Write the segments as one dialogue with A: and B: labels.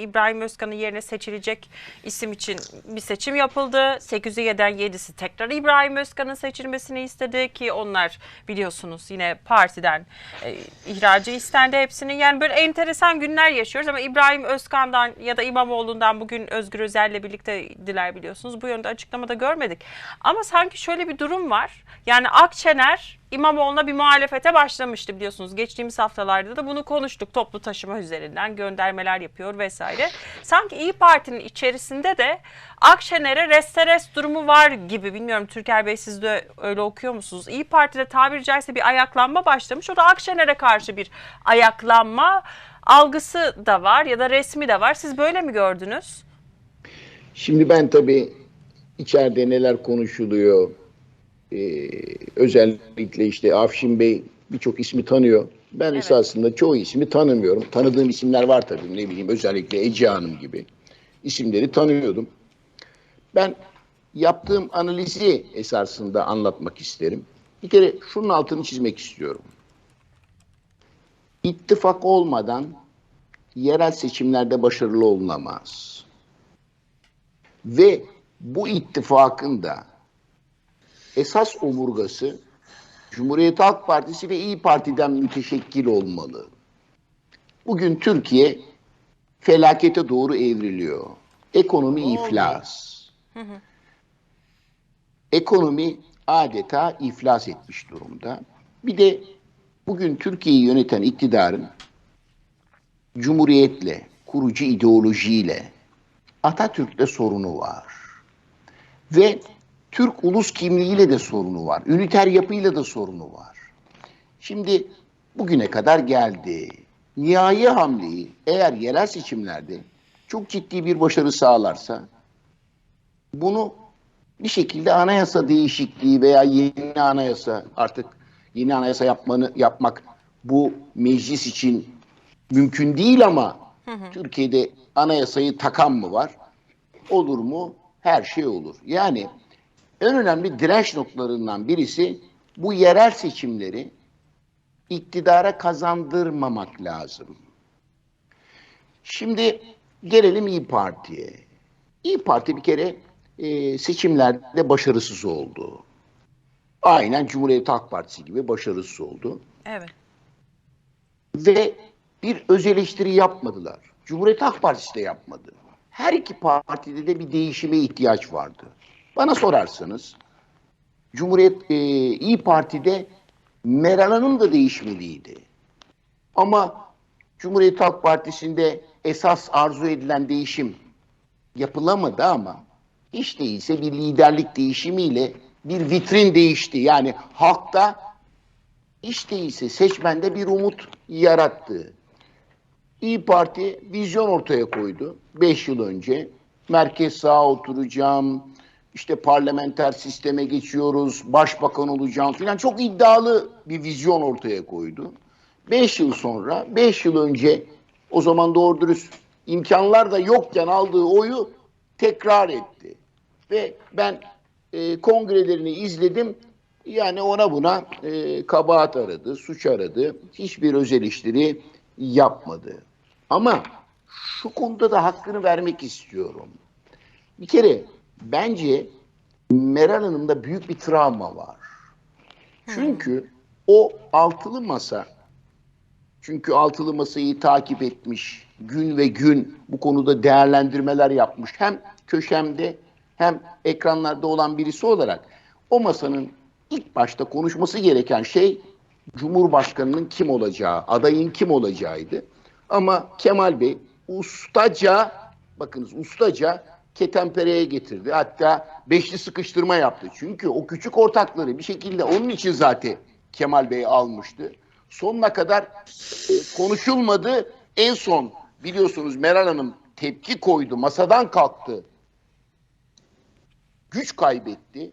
A: İbrahim Özkan'ın yerine seçilecek isim için bir seçim yapıldı. 807'den 7'si tekrar İbrahim Özkan'ın seçilmesini istedi ki onlar biliyorsunuz yine partiden e, ihracı istendi hepsinin. Yani böyle enteresan günler yaşıyoruz ama İbrahim Özkan'dan ya da İmamoğlu'ndan bugün Özgür Özel'le birlikteydiler biliyorsunuz. Bu yönde açıklamada görmedik. Ama sanki şöyle bir durum var. Yani Akşener İmamoğlu'na bir muhalefete başlamıştı biliyorsunuz. Geçtiğimiz haftalarda da bunu konuştuk. Toplu taşıma üzerinden göndermeler yapıyor vesaire. Sanki İyi Parti'nin içerisinde de Akşener'e resteres durumu var gibi. Bilmiyorum Türker Bey siz de öyle okuyor musunuz? İyi Parti'de tabiri caizse bir ayaklanma başlamış. O da Akşener'e karşı bir ayaklanma algısı da var ya da resmi de var. Siz böyle mi gördünüz?
B: Şimdi ben tabii içeride neler konuşuluyor, ee, özellikle işte Afşin Bey birçok ismi tanıyor. Ben
A: Evet.
B: esasında çoğu ismi tanımıyorum. Tanıdığım isimler var tabii ne bileyim özellikle Ece Hanım gibi isimleri tanıyordum. Ben yaptığım analizi esasında anlatmak isterim. Bir kere şunun altını çizmek istiyorum. İttifak olmadan yerel seçimlerde başarılı olunamaz. Ve bu ittifakın da esas omurgası Cumhuriyet Halk Partisi ve İyi Parti'den müteşekkil olmalı. Bugün Türkiye felakete doğru evriliyor. Ekonomi iflas. Ekonomi adeta iflas etmiş durumda. Bir de bugün Türkiye'yi yöneten iktidarın Cumhuriyetle, kurucu ideolojiyle, Atatürk'le sorunu var. Ve Türk ulus kimliğiyle de sorunu var. Üniter yapıyla da sorunu var. Şimdi bugüne kadar geldi. Nihai hamleyi eğer yerel seçimlerde çok ciddi bir başarı sağlarsa bunu bir şekilde anayasa değişikliği veya yeni anayasa artık yeni anayasa yapmanı yapmak bu meclis için mümkün değil ama Türkiye'de anayasayı takan mı var? Olur mu? Her şey olur. Yani en önemli direnç noktalarından birisi bu yerel seçimleri iktidara kazandırmamak lazım. Şimdi gelelim İyi Parti'ye. İyi Parti bir kere e, seçimlerde başarısız oldu. Aynen Cumhuriyet Halk Partisi gibi başarısız oldu.
A: Evet.
B: Ve bir öz eleştiri yapmadılar. Cumhuriyet Halk Partisi de yapmadı. Her iki partide de bir değişime ihtiyaç vardı. Bana sorarsanız Cumhuriyet e, İyi Parti'de Meral Hanım da değişmeliydi. Ama Cumhuriyet Halk Partisi'nde esas arzu edilen değişim yapılamadı ama hiç değilse bir liderlik değişimiyle bir vitrin değişti. Yani halkta hiç değilse seçmende bir umut yarattı. İyi Parti vizyon ortaya koydu 5 yıl önce. Merkez sağa oturacağım, işte parlamenter sisteme geçiyoruz, başbakan olacağım falan çok iddialı bir vizyon ortaya koydu. 5 yıl sonra, 5 yıl önce o zaman doğru dürüst imkanlar da yokken aldığı oyu tekrar etti. Ve ben e, kongrelerini izledim. Yani ona buna e, kabahat aradı, suç aradı. Hiçbir öz eleştiri yapmadı. Ama şu konuda da hakkını vermek istiyorum. Bir kere bence Meral Hanım'da büyük bir travma var. Çünkü o altılı masa çünkü altılı masayı takip etmiş, gün ve gün bu konuda değerlendirmeler yapmış. Hem köşemde hem ekranlarda olan birisi olarak o masanın ilk başta konuşması gereken şey Cumhurbaşkanının kim olacağı, adayın kim olacağıydı. Ama Kemal Bey ustaca, bakınız ustaca ketenpereye getirdi. Hatta beşli sıkıştırma yaptı. Çünkü o küçük ortakları bir şekilde onun için zaten Kemal Bey almıştı. Sonuna kadar konuşulmadı. En son biliyorsunuz Meral Hanım tepki koydu, masadan kalktı. Güç kaybetti.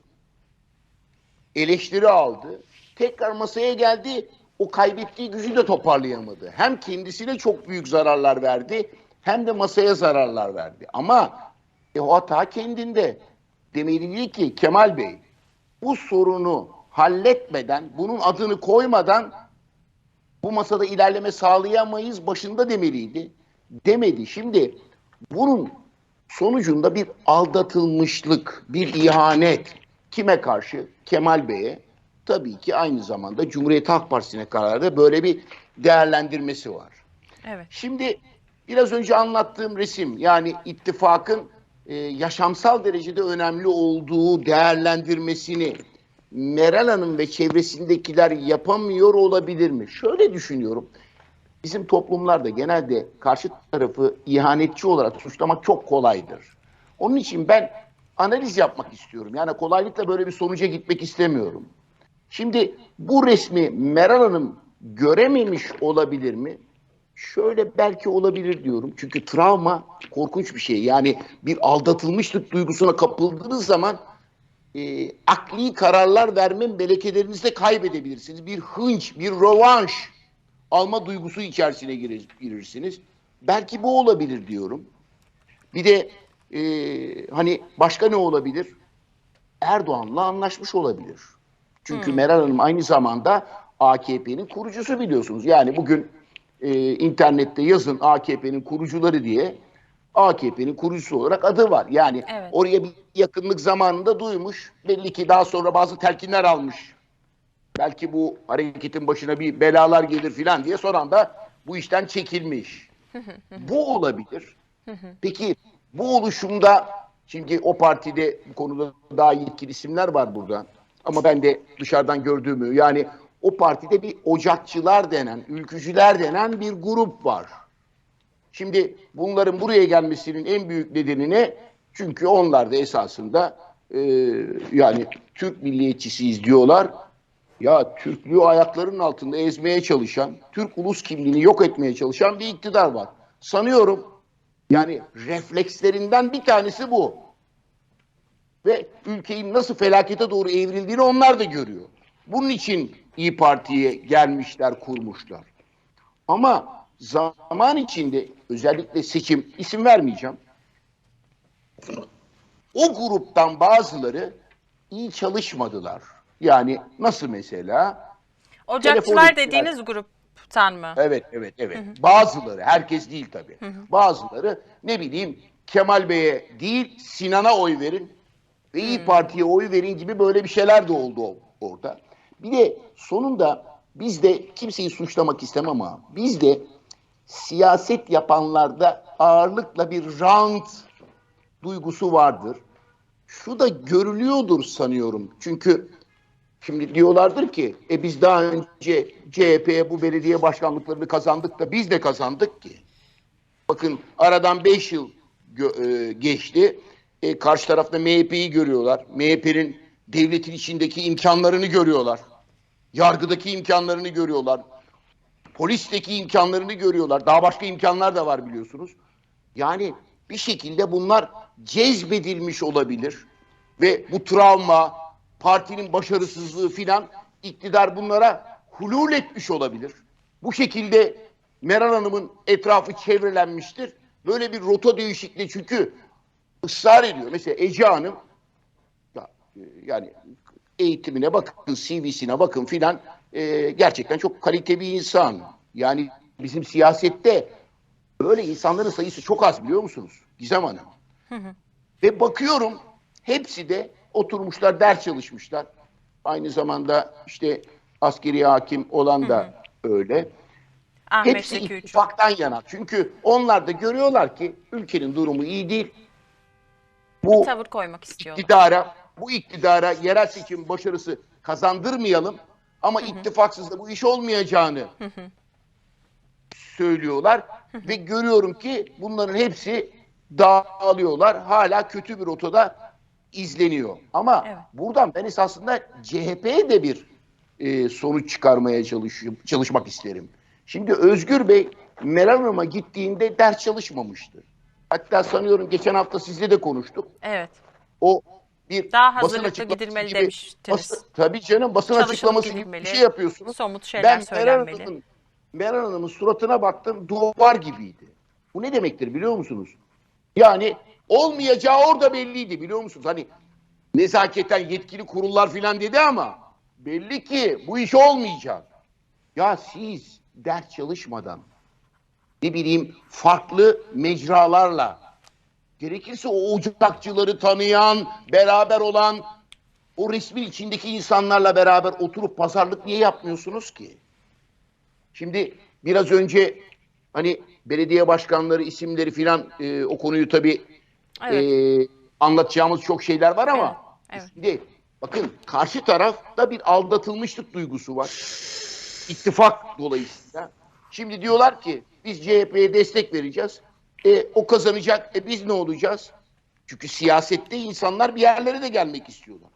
B: Eleştiri aldı. Tekrar masaya geldi. O kaybettiği gücü de toparlayamadı. Hem kendisine çok büyük zararlar verdi hem de masaya zararlar verdi. Ama e, o hata kendinde. Demeliydi ki Kemal Bey bu sorunu halletmeden, bunun adını koymadan bu masada ilerleme sağlayamayız başında demeliydi. Demedi. Şimdi bunun sonucunda bir aldatılmışlık, bir ihanet kime karşı? Kemal Bey'e. Tabii ki aynı zamanda Cumhuriyet Halk Partisi'ne kararda böyle bir değerlendirmesi var.
A: Evet.
B: Şimdi biraz önce anlattığım resim yani ittifakın e, yaşamsal derecede önemli olduğu değerlendirmesini Meral Hanım ve çevresindekiler yapamıyor olabilir mi? Şöyle düşünüyorum. Bizim toplumlarda genelde karşı tarafı ihanetçi olarak suçlamak çok kolaydır. Onun için ben analiz yapmak istiyorum. Yani kolaylıkla böyle bir sonuca gitmek istemiyorum. Şimdi bu resmi Meral Hanım görememiş olabilir mi? Şöyle belki olabilir diyorum. Çünkü travma korkunç bir şey. Yani bir aldatılmışlık duygusuna kapıldığınız zaman e, akli kararlar verme melekelerinizi de kaybedebilirsiniz. Bir hınç, bir rövanş alma duygusu içerisine girir- girirsiniz. Belki bu olabilir diyorum. Bir de e, hani başka ne olabilir? Erdoğan'la anlaşmış olabilir. Çünkü Meral Hanım aynı zamanda AKP'nin kurucusu biliyorsunuz. Yani bugün e, internette yazın AKP'nin kurucuları diye AKP'nin kurucusu olarak adı var. Yani
A: Evet.
B: oraya bir yakınlık zamanında duymuş. Belli ki daha sonra bazı telkinler almış. Belki bu hareketin başına bir belalar gelir filan diye son anda bu işten çekilmiş. bu olabilir. Peki bu oluşumda şimdi o partide bu konuda daha yetkili isimler var burada. Ama ben de dışarıdan gördüğümü yani o partide bir ocakçılar denen, ülkücüler denen bir grup var. Şimdi bunların buraya gelmesinin en büyük nedeni ne? Çünkü onlar da esasında e, yani Türk milliyetçisiyiz diyorlar. Ya Türklüğü ayaklarının altında ezmeye çalışan, Türk ulus kimliğini yok etmeye çalışan bir iktidar var. Sanıyorum yani reflekslerinden bir tanesi bu. Ve ülkenin nasıl felakete doğru evrildiğini onlar da görüyor. Bunun için İyi Parti'ye gelmişler, kurmuşlar. Ama zaman içinde özellikle seçim, isim vermeyeceğim. O gruptan bazıları iyi çalışmadılar. Yani nasıl mesela?
A: Ocakçılar dediğiniz gruptan mı?
B: Evet, evet, evet. Bazıları, herkes değil tabii. Bazıları ne bileyim Kemal Bey'e değil Sinan'a oy verin ve İyi Parti'ye oy verin gibi böyle bir şeyler de oldu orada. Bir de sonunda biz de kimseyi suçlamak istemem ama biz de siyaset yapanlarda ağırlıkla bir rant duygusu vardır. Şu da görülüyordur sanıyorum. Çünkü Şimdi diyorlardır ki e biz daha önce CHP'ye bu belediye başkanlıklarını kazandık da biz de kazandık ki. Bakın aradan 5 yıl e, geçti. E, karşı tarafta MHP'yi görüyorlar. MHP'nin devletin içindeki imkanlarını görüyorlar. Yargıdaki imkanlarını görüyorlar. Polisteki imkanlarını görüyorlar. Daha başka imkanlar da var biliyorsunuz. Yani bir şekilde bunlar cezbedilmiş olabilir. Ve bu travma, partinin başarısızlığı filan iktidar bunlara hulul etmiş olabilir. Bu şekilde Meral Hanım'ın etrafı çevrelenmiştir. Böyle bir rota değişikliği çünkü ısrar ediyor. Mesela Ece Hanım e, yani eğitimine bakın, CV'sine bakın filan e, gerçekten çok kalite bir insan. Yani bizim siyasette böyle insanların sayısı çok az biliyor musunuz? Gizem Hanım. Ve bakıyorum hepsi de oturmuşlar ders çalışmışlar. Aynı zamanda işte askeri hakim olan da öyle.
A: Ahmet
B: Hepsi
A: Zeki
B: ittifaktan yana. Çünkü onlar da görüyorlar ki ülkenin durumu iyi değil. Bu
A: Tavır koymak istiyorlar.
B: iktidara, bu iktidara yerel seçim başarısı kazandırmayalım ama ittifaksız da bu iş olmayacağını söylüyorlar ve görüyorum ki bunların hepsi dağılıyorlar. Hala kötü bir rotada izleniyor. Ama
A: Evet.
B: buradan ben esasında CHP'ye de bir e, sonuç çıkarmaya çalışıyorum, çalışmak isterim. Şimdi Özgür Bey Meral Hanım'a gittiğinde ders çalışmamıştı. Hatta sanıyorum geçen hafta sizle de konuştuk.
A: Evet.
B: O bir
A: Daha
B: basın açıklaması
A: gidilmeli
B: gibi
A: demiştiniz.
B: basın- tabii canım basın
A: Çalışılıp
B: açıklaması gibi
A: gidilmeli.
B: bir şey yapıyorsunuz.
A: Somut şeyler
B: ben Meral
A: söylenmeli.
B: Hanım'ın, Meral Hanım'ın suratına baktım duvar gibiydi. Bu ne demektir biliyor musunuz? Yani olmayacağı orada belliydi biliyor musunuz? Hani nezaketen yetkili kurullar filan dedi ama belli ki bu iş olmayacak. Ya siz ders çalışmadan ne bileyim farklı mecralarla Gerekirse o ocakçıları tanıyan, beraber olan, o resmin içindeki insanlarla beraber oturup pazarlık niye yapmıyorsunuz ki? Şimdi biraz önce hani belediye başkanları isimleri filan e, o konuyu tabii
A: Evet.
B: e, anlatacağımız çok şeyler var ama
A: Evet, evet.
B: şimdi bakın karşı tarafta bir aldatılmışlık duygusu var. İttifak dolayısıyla. Şimdi diyorlar ki biz CHP'ye destek vereceğiz. E, o kazanacak. E, biz ne olacağız? Çünkü siyasette insanlar bir yerlere de gelmek istiyorlar.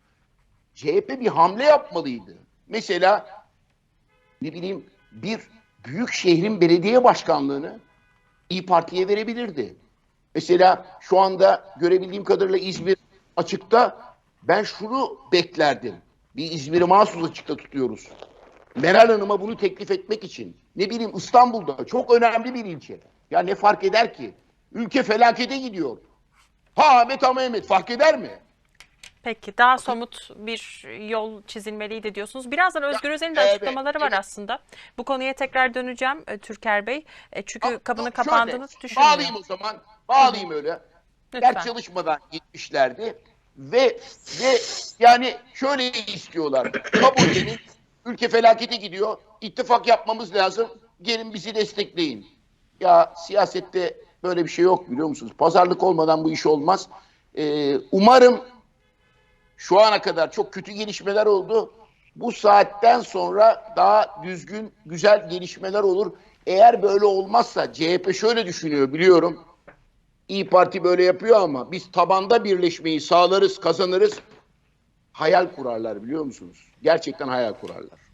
B: CHP bir hamle yapmalıydı. Mesela ne bileyim bir büyük şehrin belediye başkanlığını İyi Parti'ye verebilirdi. Mesela şu anda görebildiğim kadarıyla İzmir açıkta ben şunu beklerdim. Bir İzmir'i mahsus açıkta tutuyoruz. Meral Hanım'a bunu teklif etmek için. Ne bileyim İstanbul'da çok önemli bir ilçe. Ya ne fark eder ki? Ülke felakete gidiyor. Ha Ahmet ama Mehmet fark eder mi?
A: Peki daha somut bir yol çizilmeliydi diyorsunuz. Birazdan Özgür Özel'in de
B: evet,
A: açıklamaları var
B: evet.
A: aslında. Bu konuya tekrar döneceğim e, Türker Bey. E, çünkü
B: Ha,
A: kapının
B: yok,
A: kapandığını
B: şöyle,
A: düşünmüyorum.
B: Bağlayayım o zaman. Bağlayayım öyle.
A: Lütfen.
B: Ders çalışmadan gitmişlerdi. Ve ve yani şöyle istiyorlar. Kabul edin. Ülke felakete gidiyor. İttifak yapmamız lazım. Gelin bizi destekleyin. Ya siyasette böyle bir şey yok biliyor musunuz? Pazarlık olmadan bu iş olmaz. Ee, umarım şu ana kadar çok kötü gelişmeler oldu. Bu saatten sonra daha düzgün, güzel gelişmeler olur. Eğer böyle olmazsa CHP şöyle düşünüyor biliyorum. İyi Parti böyle yapıyor ama biz tabanda birleşmeyi sağlarız, kazanırız. Hayal kurarlar biliyor musunuz? Gerçekten hayal kurarlar.